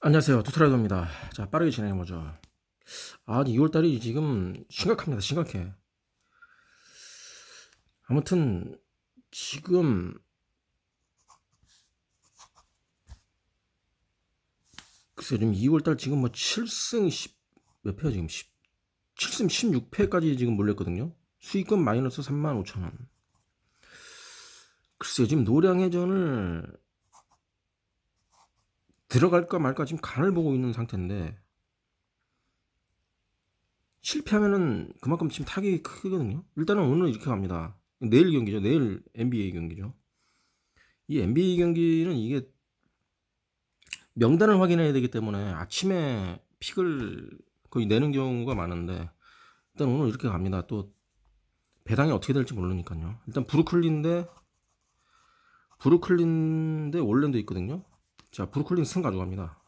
안녕하세요. 투트라이더입니다. 자, 빠르게 진행해보죠. 아, 2월달이 지금 심각합니다. 심각해. 아무튼, 지금, 글쎄요, 지금 2월달 지금 뭐 7승 10, 몇 패야 지금? 10, 7승 16패까지 지금 몰렸거든요. 수익금 마이너스 3만 5천 원. 글쎄요, 지금 노량해전을 들어갈까 말까 지금 간을 보고 있는 상태인데 실패하면은 그만큼 지금 타격이 크거든요. 일단은 오늘 이렇게 갑니다. 내일 경기죠. 내일 NBA 경기죠. 이 NBA 경기는 이게 명단을 확인해야 되기 때문에 아침에 픽을 거의 내는 경우가 많은데 일단 오늘 이렇게 갑니다. 또 배당이 어떻게 될지 모르니까요. 일단 브루클린 대 브루클린 대 올랜도 있거든요. 자, 브루클린 승 가져갑니다.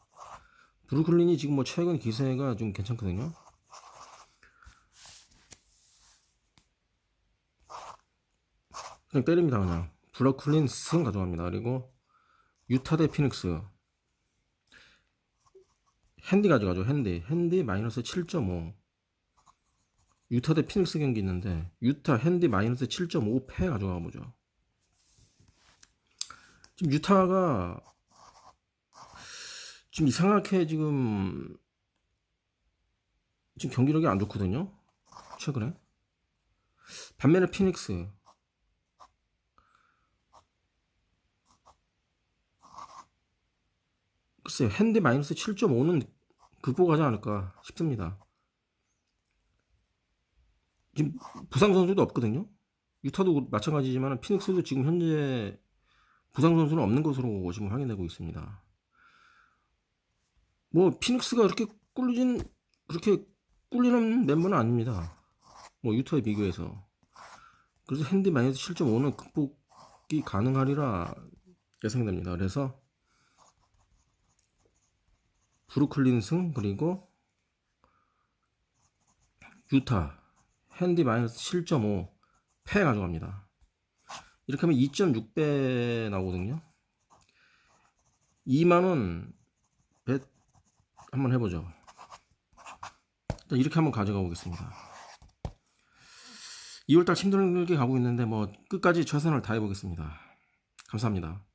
브루클린이 지금 뭐 최근 기세가 좀 괜찮거든요. 그냥 때립니다, 그냥. 브루클린 승 가져갑니다. 그리고 유타 대 피닉스. 핸디 가져가죠, 핸디. 핸디 마이너스 7.5. 유타 대 피닉스 경기 있는데, 유타 핸디 마이너스 7.5 패 가져가 보죠. 지금 유타가 지금 이상하게 지금 지금 경기력이 안 좋거든요. 최근에. 반면에 피닉스 글쎄요. 핸디 마이너스 7.5는 극복하지 않을까 싶습니다. 지금 부상 선수도 없거든요. 유타도 마찬가지지만 피닉스도 지금 현재 부상 선수는 없는 것으로 지금 확인되고 있습니다. 뭐 피닉스가 그렇게 꿀리진 그렇게 꿀리는 멤버는 아닙니다. 뭐 유타에 비교해서 그래서 핸디 마이너스 7.5는 극복이 가능하리라 예상됩니다. 그래서 브루클린 승 그리고 유타 핸디 마이너스 7.5 패 가져갑니다. 이렇게 하면 2.6배 나오거든요. 2만원 배 한번 해보죠. 일단 이렇게 한번 가져가 보겠습니다. 2월달 힘들게 가고 있는데 뭐 끝까지 최선을 다해 보겠습니다. 감사합니다.